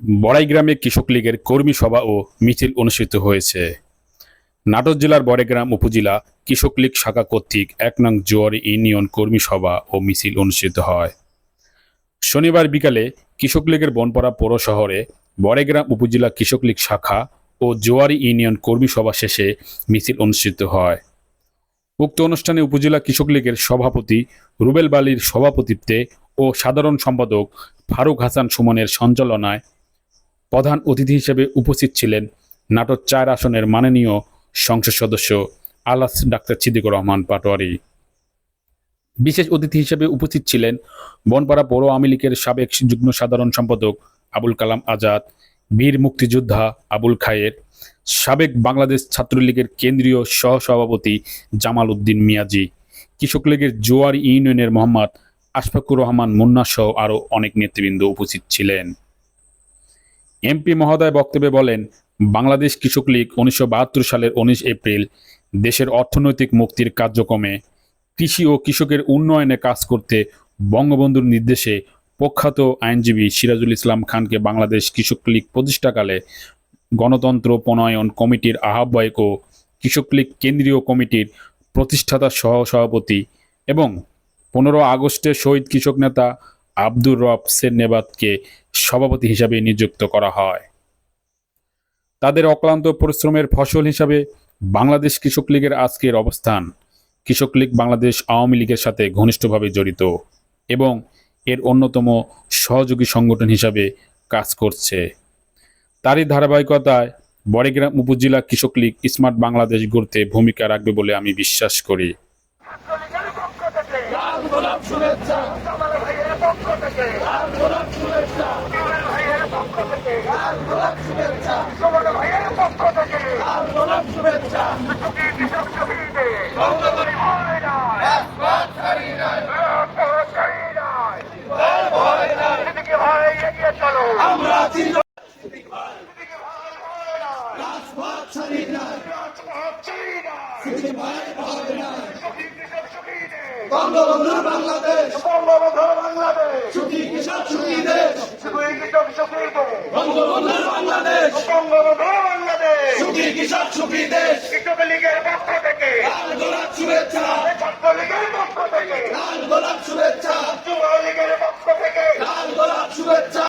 বড়াইগ্রামে কৃষক লীগের কর্মী সভা ও মিছিল অনুষ্ঠিত হয়েছে। নাটোর জেলার বড়াইগ্রাম উপজেলা কৃষক লীগ শাখা কর্তৃক এক নং জোয়ারি ইউনিয়ন কর্মী সভা ও মিছিল অনুষ্ঠিত হয়। শনিবার বিকালে কৃষক লীগের বনপাড়া পৌর শহরে বড়াইগ্রাম উপজেলা কৃষক লীগ শাখা ও জোয়ারি ইউনিয়ন কর্মী সভা শেষে মিছিল অনুষ্ঠিত হয়। উক্ত অনুষ্ঠানে উপজেলা কৃষক লীগের সভাপতি রুবেল বালির সভাপতিত্বে ও সাধারণ সম্পাদক ফারুক হাসান সুমনের সঞ্চালনায় প্রধান অতিথি হিসেবে উপস্থিত ছিলেন নাটোর চার আসনের মাননীয় সংসদ সদস্য আলাস ডাক্তার সিদ্দিকুর রহমান পাটোয়ারি। বিশেষ অতিথি হিসেবে উপস্থিত ছিলেন বনপাড়া পৌর আওয়ামী লীগের সাবেক যুগ্ম সাধারণ সম্পাদক আবুল কালাম আজাদ, বীর মুক্তিযোদ্ধা আবুল খায়ের, সাবেক বাংলাদেশ ছাত্রলীগের কেন্দ্রীয় সহসভাপতি জামাল উদ্দিন মিয়াজি, কৃষক লীগের জোয়ার ইউনিয়নের মোহাম্মদ আশফাকুর রহমান মুন্না সহ আরও অনেক নেতৃবৃন্দ উপস্থিত ছিলেন। এমপি মহোদয় বক্তব্যে বলেন, বাংলাদেশ কৃষক লীগ উনিশশো বাহাত্তর সালের উনিশ এপ্রিল দেশের অর্থনৈতিক মুক্তির কার্যক্রমে কৃষি ও কৃষকের উন্নয়নে কাজ করতে বঙ্গবন্ধুর নির্দেশে প্রখ্যাত আইনজীবী সিরাজুল ইসলাম খানকে বাংলাদেশ কৃষক লীগ প্রতিষ্ঠাকালে গণতন্ত্র প্রণয়ন কমিটির আহ্বায়ক ও কৃষক লীগ কেন্দ্রীয় কমিটির প্রতিষ্ঠাতা সহ সভাপতি এবং পনেরো আগস্টে শহীদ কৃষক নেতা আব্দুর রব সেরনেবাদকে সভাপতি হিসাবে নিযুক্ত করা হয়। তাদের অক্লান্ত পরিশ্রমের ফসল হিসাবে বাংলাদেশ কৃষক লীগের আজকের অবস্থান কৃষক লীগ বাংলাদেশ আওয়ামী লীগের সাথে ঘনিষ্ঠভাবে জড়িত এবং এর অন্যতম সহযোগী সংগঠন হিসাবে কাজ করছে। তারই ধারাবাহিকতায় বড়িগ্রাম উপজেলা কৃষক লীগ স্মার্ট বাংলাদেশ গড়তে ভূমিকা রাখবে বলে আমি বিশ্বাস করি। পক্ষ থেকে ভাইয়ের পক্ষ থেকে সুমন ভাইয়ের পক্ষ থেকে শুভেচ্ছা কৃষক শহীদে ভয় নয় ছাড়ি ভয় নাই এগিয়ে ভয় ভয় রাজপথ ছাড়ি নাই বঙ্গবন্ধুর বাংলাদেশ। বঙ্গবন্ধুর বাংলাদেশ। সুখী কৃষক সুখী দেশ। সুখী কৃষক শহীদে বঙ্গবন্ধুর বাংলাদেশ। বঙ্গবন্ধুর বাংলাদেশ। সুখী কৃষক সুখী দেশ। কৃষক লীগের পক্ষ থেকে। লাল গোলাপ শুভেচ্ছা। ছাত্রলীগের পক্ষ থেকে। লাল গোলাপ শুভেচ্ছা। যুব লীগের